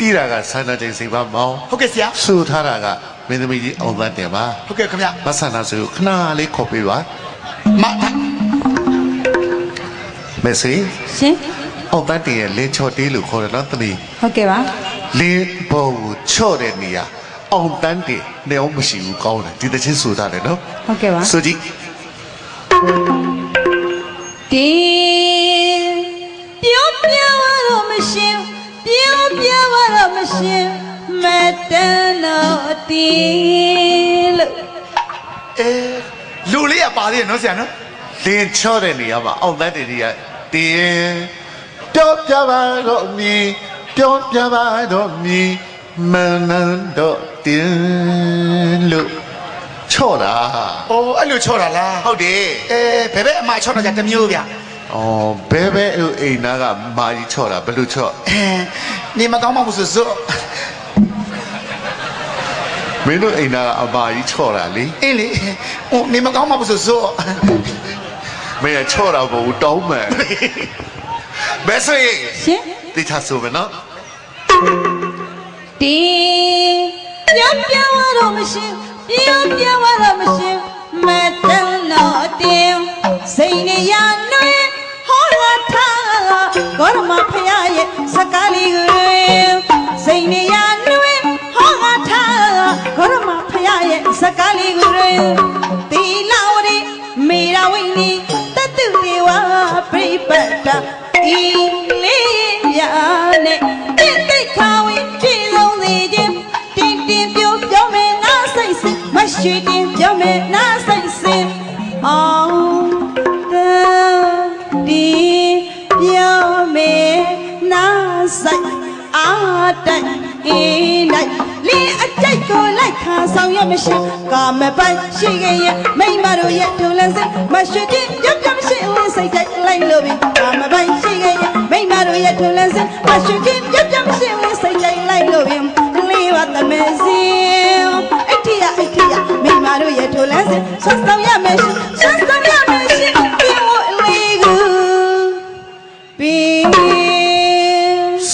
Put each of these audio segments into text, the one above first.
တီးတာကဆန္ဒချိန်စိတ်ပါမောင်းဟုတ်ကဲ့ဆရာဆူထားတာကမင်းသမီးကြီးအောင်သတ်တယ်ပါဟုတ်ကဲ့ခင်ဗျမဆန္ဒဆိုခဏလေးခေါ်ပေးပါမထမေစီရှင်အောင်သတ်တယ်ရဲ့လင်းချော့တေးလို့ခေါ်တယ်နော်သမီးဟုတ်ကဲ့ပါလင်းဘောကိုချော့တဲ့နေရာအောင်တန်းတယ်နေအောင်မရှိဘူးကောင်းတယ်ဒီတချင်းဆူထားတယ်နော်ဟုတ်ကဲ့ပါဆိုကြည့်တ ပြောပြောတော့မရှင်မတန်တော့တင်းလို့အဲလူလေးကပါသေးတယ်နော်ဆရာနော်လင်းချော့တဲ့နေရာမှာအောင်တန်းတယ်တွေကတင်းပြောပြပါတော့မီပြောပြပါတော့မီမနန်းတော့တင်းလို့ချော့တာအိုးအဲ့လိုချော့တာလားဟုတ်တယ်အဲဘယ်ဘက်အမချော့တာကြတစ်မျိုးဗျ အော်ဘဲဘဲအိမ်နာကမာကြီးချော့တာဘယ်လိုချော့အဲနေမကောင်းမှမဟုတ်ဆိုစို့မင်းတို့အိမ်နာကအမာကြီးချော့တာလေအင်းလေဟိုနေမကောင်းမှမဟုတ်ဆိုစို့မင်းကချော့တာမဟုတ်ဘူးတောင်းမှန်ဘယ်ဆိုရင်ရှင်တိချဆိုမယ်နော်တင်းပြောပြောတော့မရှင်ပြောပြောတော့မရှင်မတန်တော့တင်းစိတ်နေရနှွေးဟောလာထားဘောရ မဖယားရဲ့စကားလေးကိုစိတ်နေရနှွေးဟောလာထားဘောရမဖယားရဲ့စကားလေးကိုတီလာဝရီမေရာဝိနီတတုဒေဝပြိပတ်တာဤလေးရနဲ့တိတ်တိတ်ခါဝင်ကြည်လုံးစေခြင်းတင်းတင်းပြောပြောမယ်နားစိတ်စင်မရှိတင်ပြောမယ်နားစိတ်စင်အောင် အင်းတိုက်လင်းအကြိုက်ကိုလိုက်ခါဆောင်ရမရှိကာမပိုင်ရှိခဲ့ရဲ့မိမတို့ရဲ့ထုံလန်းစိတ်မရှိတင်ပြောပြောမရှိဝင်စိတ်ကြိုက်လိုက်လို့ပြီကာမပိုင်ရှိခဲ့ရဲ့မိမတို့ရဲ့ထုံလန်းစိတ်မရှိတင်ပြောပြောမရှိဝင်စိတ်ကြိုက်လိုက်လို့ပြီလေးပါတမဲစင်အထီးရအထီးရမိမတို့ရဲ့ထုံလန်းစိတ်ဆက်ဆောင်ရမရှိဆက်ဆောင်ရ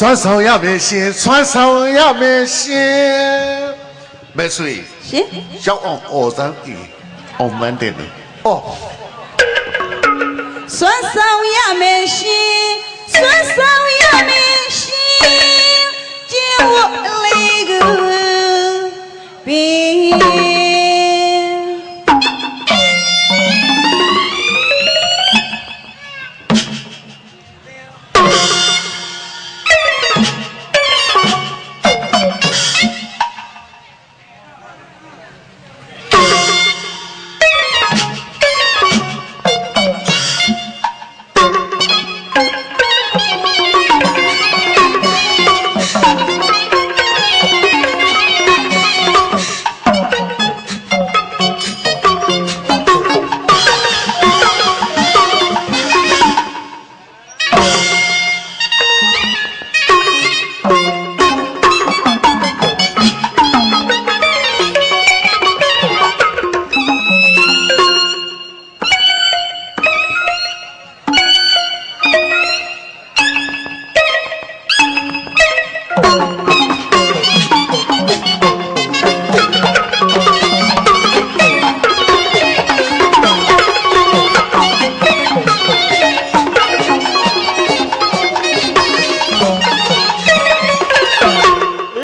ဆွမ်းဆောင်ရမယ်ရှင်ဆွမ်းဆောင်ရမယ်ရှင်ဘယ်ဆိုရင်ရှင်ရောက်အောင်အော်စမ်းကြီးအောင်မန်းတယ်နော်အော်စွမ်းဆောင်ရမယ်